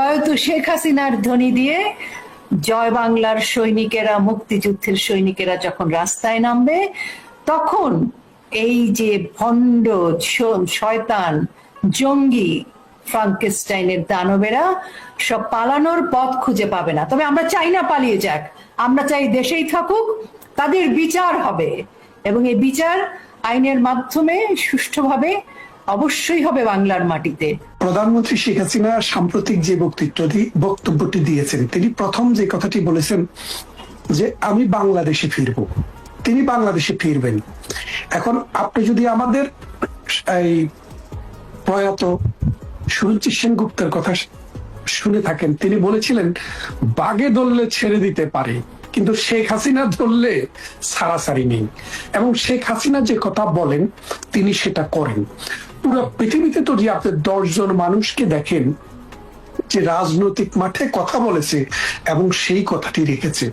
হয়তো শেখ হাসিনার ধ্বনি দিয়ে জয় বাংলার সৈনিকেরা, মুক্তিযুদ্ধের সৈনিকেরা যখন রাস্তায় নামবে, তখন এই যে ভণ্ড শয়তান, জঙ্গি, ফ্রাঙ্কেস্টাইনের দানবেরা সব পালানোর পথ খুঁজে পাবে না। তবে আমরা চাই না পালিয়ে যাক। আমরা চাই দেশেই থাকুক, তাদের বিচার হবে। এবং এই বিচার আইনের মাধ্যমে সুষ্ঠুভাবে অবশ্যই হবে বাংলার মাটিতে। প্রধানমন্ত্রী শেখ হাসিনা সাম্প্রতিক যে বক্তৃত্বটি বক্তব্যটি দিয়েছেন, তিনি প্রথম যে কথাটি বলেছেন যে, আমি বাংলাদেশে ফিরব। তিনি বাংলাদেশে ফিরবেন। এখন আপনি যদি আমাদের এই প্রয়াত সুরুচি সেনগুপ্তের কথা শুনে থাকেন, তিনি বলেছিলেন, বাগে ধরলে ছেড়ে দিতে পারে। কিন্তু শেখ হাসিনা ধরলে সারাসারি নেই। এবং শেখ হাসিনা যে কথা বলেন, তিনি সেটা করেন। পুরো পৃথিবীতে তো যে আপনি দশজন মানুষকে দেখেন, যে রাজনৈতিক মাঠে কথা বলেছে এবং সেই কথাটি রেখেছে।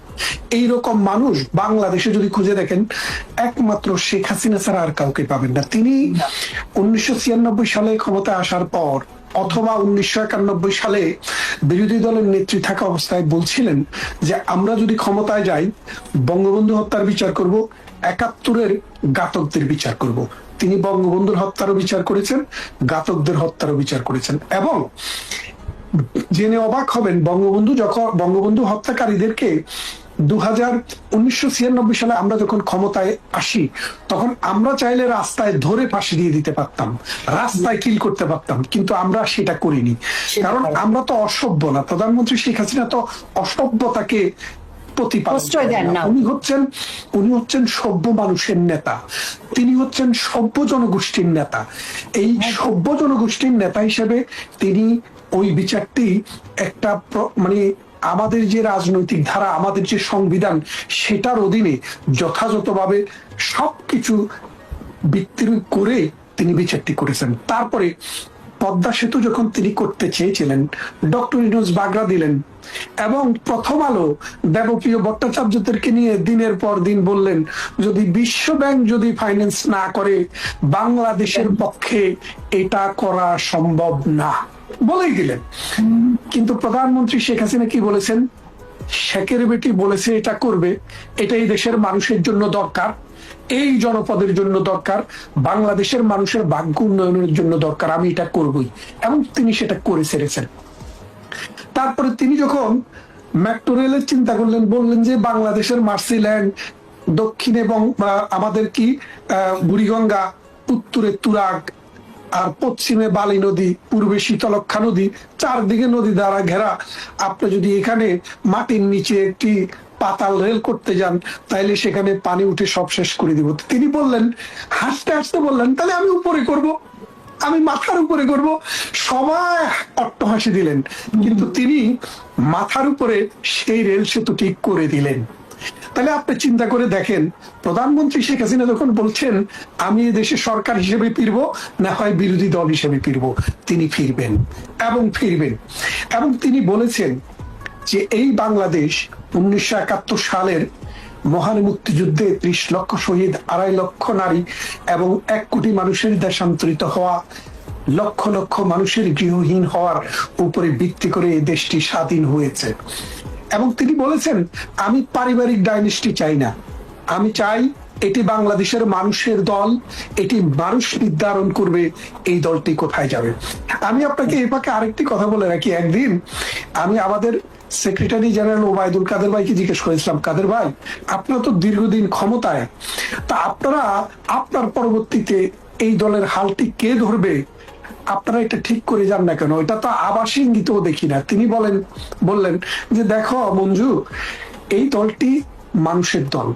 এই রকম মানুষ বাংলাদেশে যদি খুঁজে দেখেন, একমাত্র শেখ হাসিনা ছাড়া আর কাউকে পাবেন না। তিনি উনিশশো ছিয়ানব্বই সালে ক্ষমতায় আসার পর অথবা উনিশশো একানব্বই সালে বিরোধী দলের নেত্রী থাকা অবস্থায় বলছিলেন যে, আমরা যদি ক্ষমতায় যাই, বঙ্গবন্ধু হত্যার বিচার করব, একাত্তরের ঘাতকদের বিচার করব। তিনি বঙ্গবন্ধুর হত্যারও বিচার করেছেন, ঘাতকদের হত্যারও বিচার করেছেন এবং জেনে অবাক হবেন বঙ্গবন্ধু যখন, বঙ্গবন্ধু হত্যাকারীদেরকে দু হাজার উনিশশো ছিয়ানব্বই সালে আমরা যখন ক্ষমতায় আসি তখন আমরা চাইলে রাস্তায় ধরে ফাঁসি দিয়ে দিতে পারতাম রাস্তায় কিল করতে পারতাম কিন্তু আমরা সেটা করিনি। কারণ আমরা তো অসভ্য না। প্রধানমন্ত্রী শেখ হাসিনা তো অসভ্যতাকে উনি হচ্ছেন উনি হচ্ছেন সভ্য মানুষের নেতা। তিনি হচ্ছেন সভ্য জনগোষ্ঠীর নেতা। এই সভ্য জনগোষ্ঠীর নেতা হিসেবে তিনি ওই বিচারটি একটা মানে আমাদের যে রাজনৈতিক ধারা, আমাদের যে সংবিধান, সেটার অধীনে যথাযথভাবে সবকিছু ভিত্তির করে তিনি বিচারটি করেছেন। তারপরে পদ্মা সেতু যখন তিনি করতে চেয়েছিলেন, ডক্টর ইনোজ বাগড়া দিলেন এবং প্রথম আলো দেবপ্রিয় ভট্টাচার্যদেরকে নিয়ে দিনের পর দিন বললেন, যদি বিশ্ব ব্যাংক যদি ফাইন্যান্স না করে, বাংলাদেশের পক্ষে এটা করা সম্ভব না। বলেই দিলেন। কিন্তু প্রধানমন্ত্রী শেখ হাসিনা কি বলেছেন? শেখের বেটি বলেছে এটা করবে এটাই দেশের মানুষের জন্য দরকার এই জনপদের জন্য দরকার বাংলাদেশের মানুষের ভাগ্য উন্নয়নের জন্য দরকার আমি এটা করবই। এবং তিনি সেটা করে ছেড়েছেন তারপরে তিনি যখন মেট্রো রেলের চিন্তা করলেন বললেন যে বাংলাদেশের মার্সিল্যান্ড দক্ষিণ এবং আমাদের কি আহ, বুড়িগঙ্গা উত্তরে তুরাগ আর পশ্চিমে বালি নদী, পূর্বে শীতলক্ষা নদী, চারদিকে নদী দ্বারা ঘেরা। আপনি যদি এখানে মাটির নিচে একটি পাতাল রেল করতে যান, তাইলে সেখানে পানি উঠে সব শেষ করে দিব। তিনি বললেন হাসতে হাসতে বললেন, তাহলে আমি উপরে করব। আমি মাথার উপরে করব। সবাই অট্টহাসি দিলেন। কিন্তু তিনি মাথার উপরে সেই রেল সেতুটি করে দিলেন। তাহলে আপনি চিন্তা করে দেখেন, প্রধানমন্ত্রী শেখ হাসিনা যখন বলছেন, আমি দেশে সরকার হিসেবে ফিরব, না হয় বিরোধী দল হিসেবে ফিরব, তিনি ফিরবেন এবং ফিরবেন। এবং তিনি বলেছেন যে এই বাংলাদেশ উনিশশো একাত্তর সালের মহান মুক্তিযুদ্ধে ত্রিশ লক্ষ শহীদ, আড়াই লক্ষ নারী এবং এক কোটি মানুষের দেশান্তরিত হওয়া, লক্ষ লক্ষ মানুষের গৃহহীন হওয়ার উপরে ভিত্তি করে এই দেশটি স্বাধীন হয়েছে। এবং তিনি বলেছেন, আমি পারিবারিক ডাইনেস্টি চাই না। আমি চাই এটি বাংলাদেশের মানুষের দল, এটি মানুষ নির্ধারণ করবে এই দলটি কোথায় যাবে। আমি আপনাকে এই পাকে আরেকটি কথা বলে রাখি, একদিন আমি আমাদের সেক্রেটারি জেনারেল ওবায়দুল কাদের ভাইকে জিজ্ঞেস করেছিলাম, কাদের ভাই, আপনারা তো দীর্ঘদিন ক্ষমতায়, তা আপনারা আপনার পরবর্তীতে এই দলের হালটি কে ধরবে আপনারা এটা ঠিক করে যান না কেন? এটা তো আবাসী ইঙ্গিতও দেখি না। তিনি বলেন বললেন যে দেখো মঞ্জু এই দলটি মানুষের দল।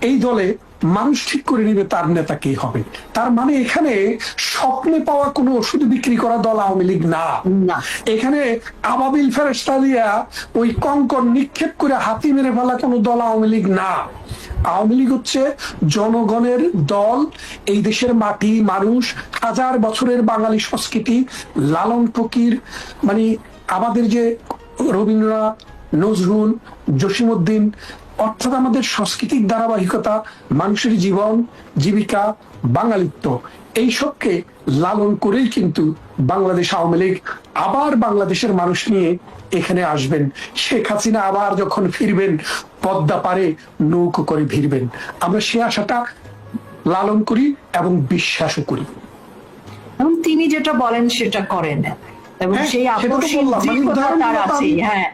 এই দলে মানুষ ঠিক করে নিবে তার নেতা কে হবে? তার মানে এখানে স্বপ্নে পাওয়া কোনো ওষুধ বিক্রি করা দল আওয়ামী লীগ না। না। এখানে আবাবিল ফেরেস্তা দিয়া ওই কঙ্কর নিক্ষেপ করে হাতি মেরে ফেলা কোনো দল আওয়ামী লীগ না। আওয়ামী লীগ হচ্ছে জনগণের দল। এই দেশের মাটি মানুষ, হাজার বছরের বাঙালি সংস্কৃতি, লালন ফকির মানে আমাদের যে রবীন্দ্রনাথ, নজরুল, জসিমউদ্দিন, অর্থাৎ আমাদের সাংস্কৃতিক ধারাবাহিকতা, মানুষের জীবন, জীবিকা, বাঙালিত্ব এইসবকে লালন করেই কিন্তু বাংলাদেশ আওয়ামী লীগ আবার বাংলাদেশের মানুষ নিয়ে এখানে আসবেন। শেখ হাসিনা আবার যখন ফিরবেন পদ্মা পারে নৌকো করে ভিড়বেন। আমরা সে আশাটা লালন করি এবং বিশ্বাসও করি। তিনি যেটা বলেন সেটা করেন। এবং হ্যাঁ, সেই আকর্ষণ মানে তার আমি হ্যাঁ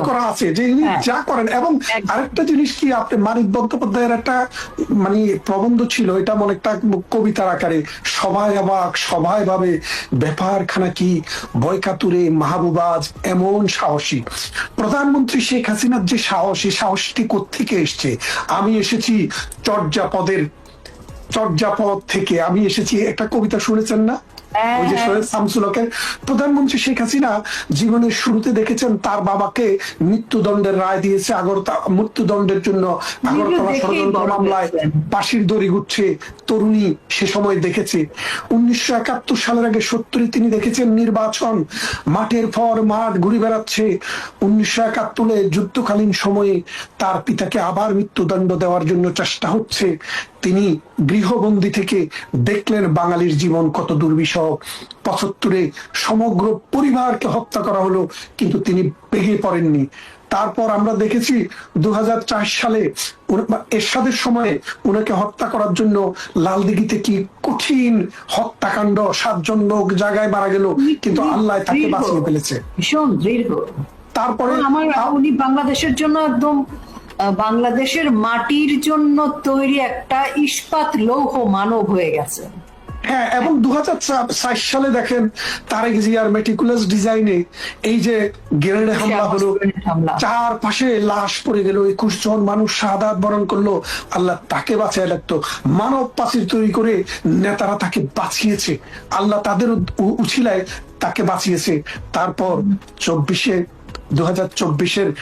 করা আছে যে ইনি হ্যাঁ। যা করেন। এবং আরেকটা জিনিস কি আপনি মানিক বন্দ্যোপাধ্যায়ের একটা মানে প্রবন্ধ ছিল এটা মনে একটা কবিতার আকারে সবাই অবাক সবাই ভাবে ব্যাপারখানা কি বয়কাতুরে মাহবুবাজ এমন সাহসী। প্রধানমন্ত্রী শেখ হাসিনার যে সাহস এই সাহসটি কোত্থেকে এসছে? আমি এসেছি চর্যাপদের চর্যাপদ থেকে। আমি এসেছি একটা কবিতা শুনেছেন না? ওই যে। সৈয়দ শামসুলকের প্রধানমন্ত্রী শেখ হাসিনা জীবনের শুরুতে দেখেছেন তার বাবাকে মৃত্যুদণ্ডের রায় দিয়েছে আগরতা মৃত্যুদণ্ডের জন্য আগরতলা ষড়যন্ত্র মামলায়। পাশির দড়ি ঘুরছে তরুণী সে সময় দেখেছে উনিশশো একাত্তর সালের আগে সত্তরে তিনি দেখেছেন নির্বাচন মাঠের পর মাঠ ঘুরে বেড়াচ্ছে উনিশশো একাত্তরে যুদ্ধকালীন সময়ে তার পিতাকে আবার মৃত্যুদণ্ড দেওয়ার জন্য চেষ্টা হচ্ছে তিনি গৃহবন্দী থেকে দেখলেন বাঙালির জীবন কত দুর্বিষহ পঁচাত্তরে সমগ্র পরিবারকে হত্যা করা হলো কিন্তু তিনি ভেঙে পড়েননি। তারপর আমরা দেখেছি দু সালে এরশাদের সময়ে ওনাকে হত্যা করার জন্য লালদিঘিতে কি কঠিন হত্যাকাণ্ড সাতজন লোক জায়গায় মারা গেল কিন্তু আল্লাহ তাকে বাঁচিয়ে ফেলেছে। ভীষণ দৃঢ়। তারপরে আমার উনি বাংলাদেশের জন্য একদম বাংলাদেশের মাটির জন্য তৈরি একটা ইস্পাত লৌহ মানব হয়ে গেছে। হ্যাঁ এবং দু সালে দেখেন তারেক জিয়ার মেটিকুলাস ডিজাইনে এই যে গ্রেনেড হামলা হলো চার পাশে লাশ পড়ে গেল একুশ জন মানুষ শাহাদাত বরণ করল আল্লাহ তাকে বাঁচায় লাগতো মানব পাচির তৈরি করে নেতারা তাকে বাঁচিয়েছে আল্লাহ তাদের উছিলায় তাকে বাঁচিয়েছে। তারপর চব্বিশে দু হাজার চব্বিশের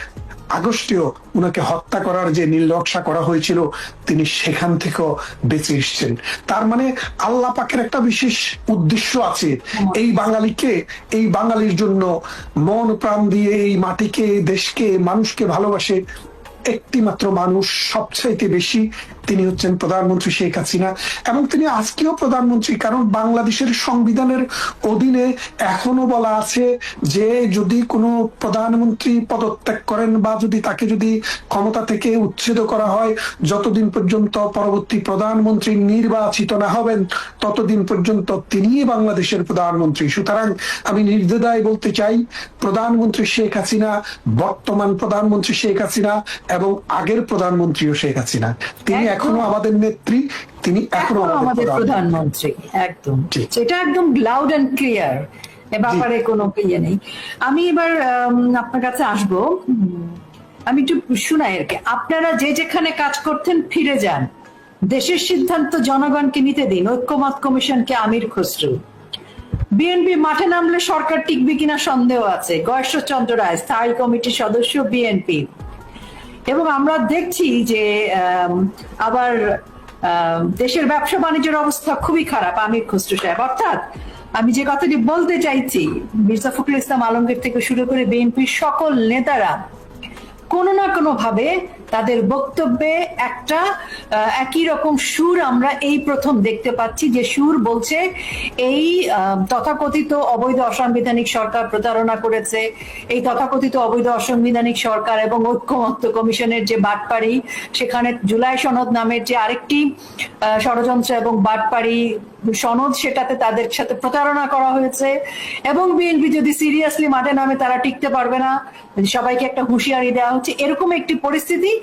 আগস্টেও উনাকে হত্যা করার যে নির্লক্ষা করা হয়েছিল, তিনি সেখান থেকেও বেঁচে এসছেন। তার মানে আল্লাহ পাকের একটা বিশেষ উদ্দেশ্য আছে। এই বাঙালিকে, এই বাঙালির জন্য মন প্রাণ দিয়ে এই মাটিকে, দেশকে, মানুষকে ভালোবাসে একটি মাত্র মানুষ সবচাইতে বেশি তিনি হচ্ছেন প্রধানমন্ত্রী শেখ হাসিনা এবং তিনি আজকেও প্রধানমন্ত্রী, কারণ বাংলাদেশের সংবিধানের অধীনে এখনও বলা আছে যে যদি কোনো প্রধানমন্ত্রী পদত্যাগ করেন বা যদি তাকে যদি ক্ষমতা থেকে উচ্ছেদ করা হয়, যতদিন পর্যন্ত পরবর্তী প্রধানমন্ত্রী নির্বাচিত না হবেন, ততদিন পর্যন্ত তিনিই বাংলাদেশের প্রধানমন্ত্রী সুতরাং আমি নির্দ্বিধায় বলতে চাই, প্রধানমন্ত্রী শেখ হাসিনা, বর্তমান প্রধানমন্ত্রী শেখ হাসিনা এবং আগের প্রধানমন্ত্রীও শেখ হাসিনা তিনি। এখনও আমাদের নেত্রী তিনি এখনও আমাদের প্রধানমন্ত্রী একদম। সেটা একদম লাউড অ্যান্ড ক্লিয়ার এ ব্যাপারে কোনো ইয়ে নেই। আমি এবার আপনার কাছে আসব। আমি একটু শুনাই আর কি। আপনারা যে যেখানে কাজ করতেন ফিরে যান। দেশের সিদ্ধান্ত জনগণকে নিতে দিন। ঐক্যমত কমিশনকে আমির খসরু। বিএনপি মাঠে নামলে সরকার টিকবে কিনা সন্দেহ আছে। গয়েশ্বরচন্দ্র রায় স্থায়ী কমিটির সদস্য বিএনপি। এবং আমরা দেখছি যে আম, আবার আম, দেশের ব্যবসা বাণিজ্যের অবস্থা খুবই খারাপ আমির খসরু সাহেব। অর্থাৎ আমি যে কথাটি বলতে চাইছি মির্জা ফখরুল ইসলাম আলমগীর থেকে শুরু করে বিএনপির সকল নেতারা কোনো না কোনো ভাবে তাদের বক্তব্যে একটা একই রকম সুর আমরা এই প্রথম দেখতে পাচ্ছি, যে সুর বলছে, এই তথাকথিত অবৈধ অসাংবিধানিক সরকার প্রতারণা করেছে। এই তথাকথিত অবৈধ অসাংবিধানিক সরকার এবং ঐক্যমত্য কমিশনের যে বাটপাড়ি, সেখানে জুলাই সনদ নামের যে আরেকটি ষড়যন্ত্র এবং বাটপাড়ি সনদ সেটাতে তাদের সাথে প্রতারণা করা হয়েছে এবং বিএনপি যদি সিরিয়াসলি মাঠে নামে তারা টিকতে পারবে না। সবাইকে একটা হুঁশিয়ারি দেওয়া হচ্ছে। এরকম একটি পরিস্থিতি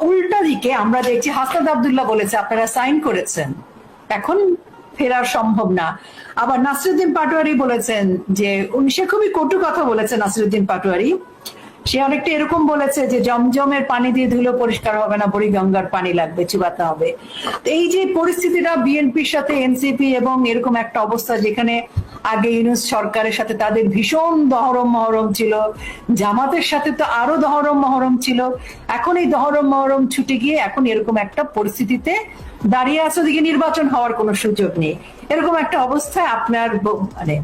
উল্টা দিকে আমরা দেখছি। হাসনাদ আবদুল্লাহ বলেছে, আপনারা সাইন করেছেন। এখন ফেরার সম্ভব না। আবার নাসিরুদ্দিন পাটোয়ারি বলেছেন যে, উনি সে খুবই কটু কথা বলেছেন নাসিরুদ্দিন পাটোয়ারি। সে অনেকটা এরকম বলেছে যে জমজমের পানি দিয়ে ধুলো পরিষ্কার হবে না বড়ি গঙ্গার পানি লাগবে, চুবাতে হবে। এই যে পরিস্থিতিটা বিএনপির সাথে, এনসিপি এবং এরকম একটা অবস্থা যেখানে আগে ইউনুস সরকারের সাথে তাদের ভীষণ দহরম মহরম ছিল, জামাতের সাথে তো আরও দহরম মহরম ছিল, এখন এই দহরম মহরম ছুটে গিয়ে এখন এরকম একটা পরিস্থিতিতে দাঁড়িয়ে আছে, ওদিকে নির্বাচন হওয়ার কোনো সুযোগ নেই। এরকম একটা অবস্থায় আপনার মানে